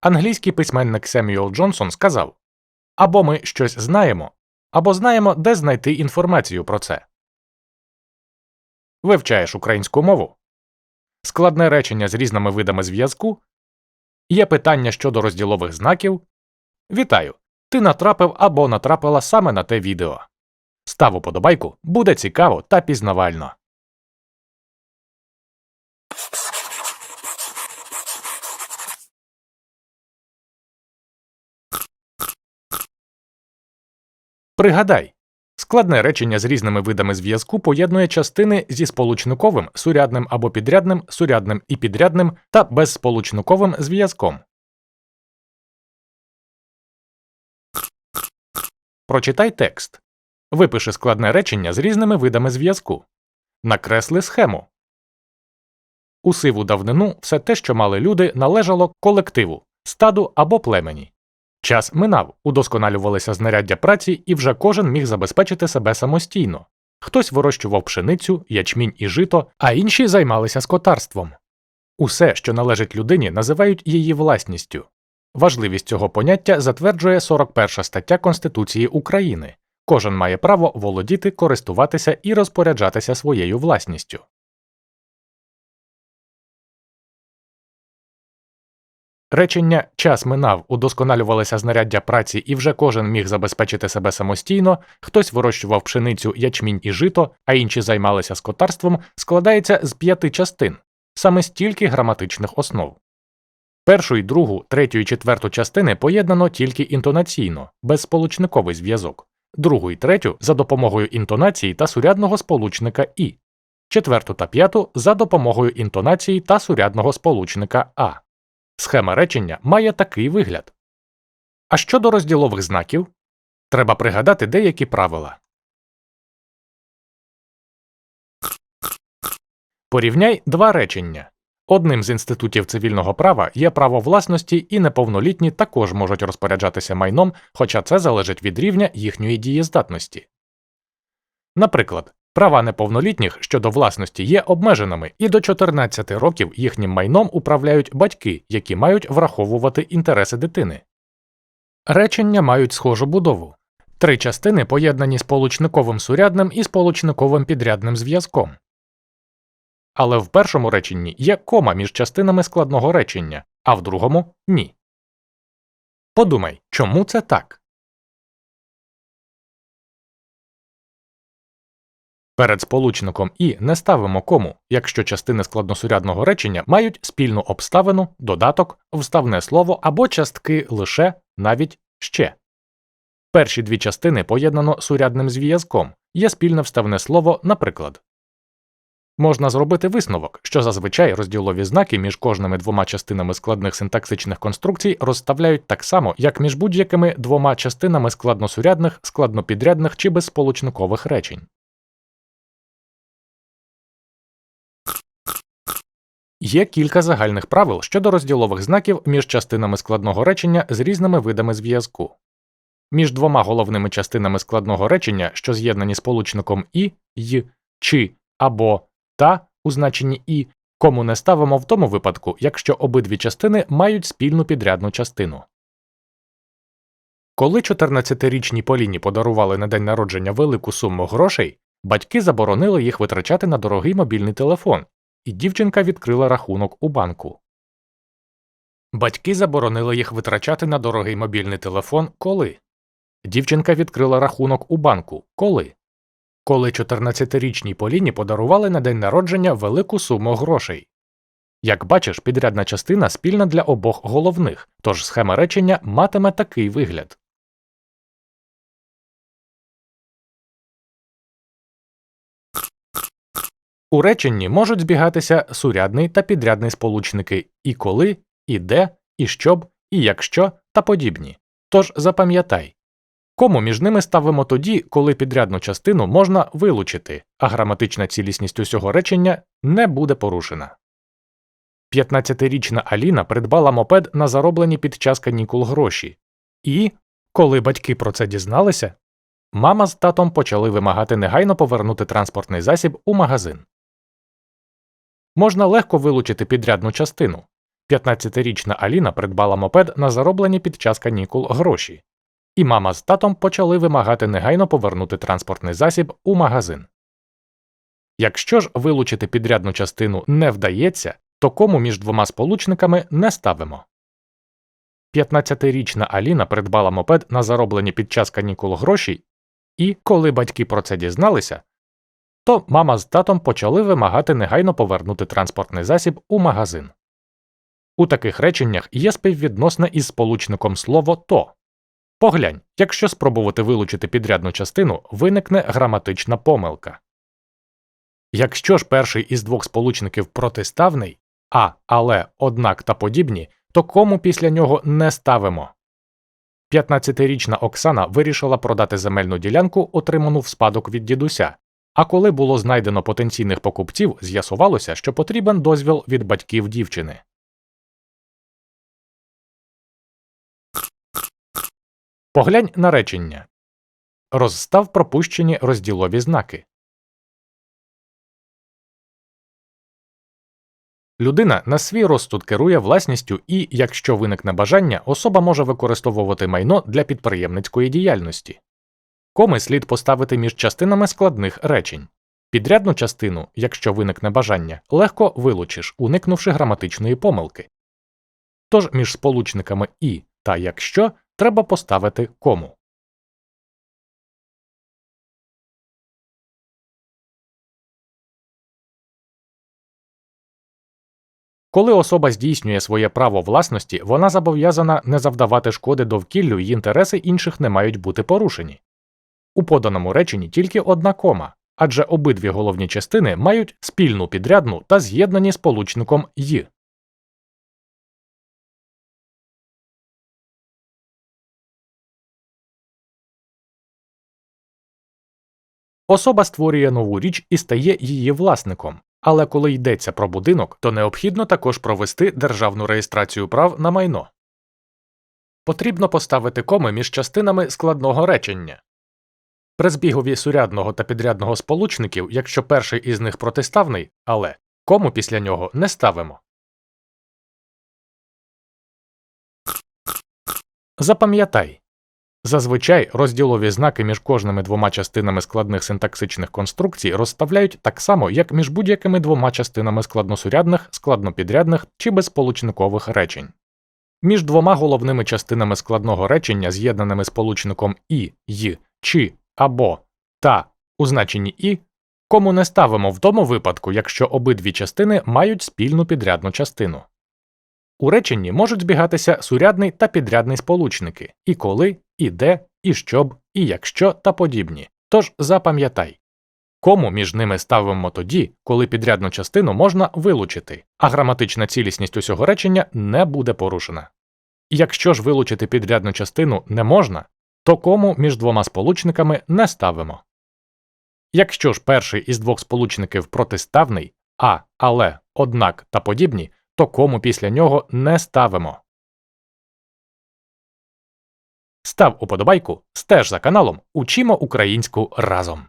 Англійський письменник Семюел Джонсон сказав або ми щось знаємо, або знаємо, де знайти інформацію про це. Вивчаєш українську мову. Складне речення з різними видами зв'язку. Є питання щодо розділових знаків. Вітаю! Ти натрапив або натрапила саме на те відео. Став уподобайку, буде цікаво та пізнавально. Пригадай, складне речення з різними видами зв'язку поєднує частини зі сполучниковим, сурядним або підрядним, сурядним і підрядним та безсполучниковим зв'язком. Прочитай текст. Випиши складне речення з різними видами зв'язку. Накресли схему. У сиву давнину все те, що мали люди, належало колективу, стаду або племені. Час минав, удосконалювалися знаряддя праці, і вже кожен міг забезпечити себе самостійно. Хтось вирощував пшеницю, ячмінь і жито, а інші займалися скотарством. Усе, що належить людині, називають її власністю. Важливість цього поняття затверджує 41 стаття Конституції України. Кожен має право володіти, користуватися і розпоряджатися своєю власністю. Речення час минав, удосконалювалися знаряддя праці, і вже кожен міг забезпечити себе самостійно, хтось вирощував пшеницю, ячмінь і жито, а інші займалися скотарством, складається з п'яти частин, саме стільки граматичних основ. Першу і другу, третю і четверту частини поєднано тільки інтонаційно, безсполучниковий зв'язок, другу і третю за допомогою інтонації та сурядного сполучника і, четверту та п'яту за допомогою інтонації та сурядного сполучника а. Схема речення має такий вигляд. А щодо розділових знаків, треба пригадати деякі правила. Порівняй два речення. Одним з інститутів цивільного права є право власності, і неповнолітні також можуть розпоряджатися майном, хоча це залежить від рівня їхньої дієздатності. Наприклад, права неповнолітніх щодо власності є обмеженими, і до 14 років їхнім майном управляють батьки, які мають враховувати інтереси дитини. Речення мають схожу будову. Три частини поєднані сполучниковим сурядним і сполучниковим підрядним зв'язком. Але в першому реченні є кома між частинами складного речення, а в другому ні. Подумай, чому це так? Перед сполучником і не ставимо кому, якщо частини складносурядного речення мають спільну обставину, додаток, вставне слово або частки лише навіть ще. Перші дві частини поєднано сурядним зв'язком, є спільне вставне слово, наприклад. Можна зробити висновок, що зазвичай розділові знаки між кожними двома частинами складних синтаксичних конструкцій розставляють так само, як між будь-якими двома частинами складносурядних, складнопідрядних чи безсполучникових речень. Є кілька загальних правил щодо розділових знаків між частинами складного речення з різними видами зв'язку. Між двома головними частинами складного речення, що з'єднані сполучником і, й, чи або та у значенні і, кому не ставимо в тому випадку, якщо обидві частини мають спільну підрядну частину. Коли 14-річній Поліні подарували на день народження велику суму грошей, батьки заборонили їх витрачати на дорогий мобільний телефон, і дівчинка відкрила рахунок у банку. Батьки заборонили їх витрачати на дорогий мобільний телефон коли. Дівчинка відкрила рахунок у банку коли. Коли 14-річній Поліні подарували на день народження велику суму грошей. Як бачиш, підрядна частина спільна для обох головних, тож схема речення матиме такий вигляд. У реченні можуть збігатися сурядний та підрядний сполучники і коли, і де, і щоб, і якщо та подібні. Тож запам'ятай кому між ними ставимо тоді, коли підрядну частину можна вилучити, а граматична цілісність усього речення не буде порушена. 15-річна Аліна придбала мопед на зароблені під час канікул гроші, і, коли батьки про це дізналися, мама з татом почали вимагати негайно повернути транспортний засіб у магазин. Можна легко вилучити підрядну частину. 15-річна Аліна придбала мопед на зароблені під час канікул гроші, і мама з татом почали вимагати негайно повернути транспортний засіб у магазин. Якщо ж вилучити підрядну частину не вдається, то кому між двома сполучниками не ставимо. 15-річна Аліна придбала мопед на зароблені під час канікул гроші, і, коли батьки про це дізналися, то мама з татом почали вимагати негайно повернути транспортний засіб у магазин. У таких реченнях є співвідносне із сполучником слово то. Поглянь, якщо спробувати вилучити підрядну частину, виникне граматична помилка. Якщо ж перший із двох сполучників протиставний а, але, однак та подібні, то кому після нього не ставимо. 15-річна Оксана вирішила продати земельну ділянку, отриману в спадок від дідуся. А коли було знайдено потенційних покупців, з'ясувалося, що потрібен дозвіл від батьків дівчини. Поглянь на речення. Розстав пропущені розділові знаки. Людина на свій розсуд керує власністю і, якщо виникне бажання, особа може використовувати майно для підприємницької діяльності. Коми слід поставити між частинами складних речень. Підрядну частину, якщо виникне бажання, легко вилучиш, уникнувши граматичної помилки. Тож між сполучниками і та якщо треба поставити кому. Коли особа здійснює своє право власності, вона зобов'язана не завдавати шкоди довкіллю і інтереси інших не мають бути порушені. У поданому реченні тільки одна кома, адже обидві головні частини мають спільну підрядну та з'єднані сполучником «й». Особа створює нову річ і стає її власником. Але коли йдеться про будинок, то необхідно також провести державну реєстрацію прав на майно. Потрібно поставити коми між частинами складного речення. При збігові сурядного та підрядного сполучників, якщо перший із них протиставний, але кому після нього не ставимо. Запам'ятай Зазвичай розділові знаки між кожними двома частинами складних синтаксичних конструкцій розставляють так само, як між будь-якими двома частинами складносурядних, складнопідрядних чи безсполучникових речень. Між двома головними частинами складного речення, з'єднаними сполучником і, й, чи або та у значенні і, кому не ставимо в тому випадку, якщо обидві частини мають спільну підрядну частину. У реченні можуть збігатися сурядний та підрядний сполучники і коли, і де, і щоб, і якщо та подібні. Тож запам'ятай, кому між ними ставимо тоді, коли підрядну частину можна вилучити, а граматична цілісність усього речення не буде порушена. Якщо ж вилучити підрядну частину не можна, то кому між двома сполучниками не ставимо. Якщо ж перший із двох сполучників протиставний, а, але, однак та подібні, то кому після нього не ставимо. Став уподобайку, стеж за каналом, учимо українську разом.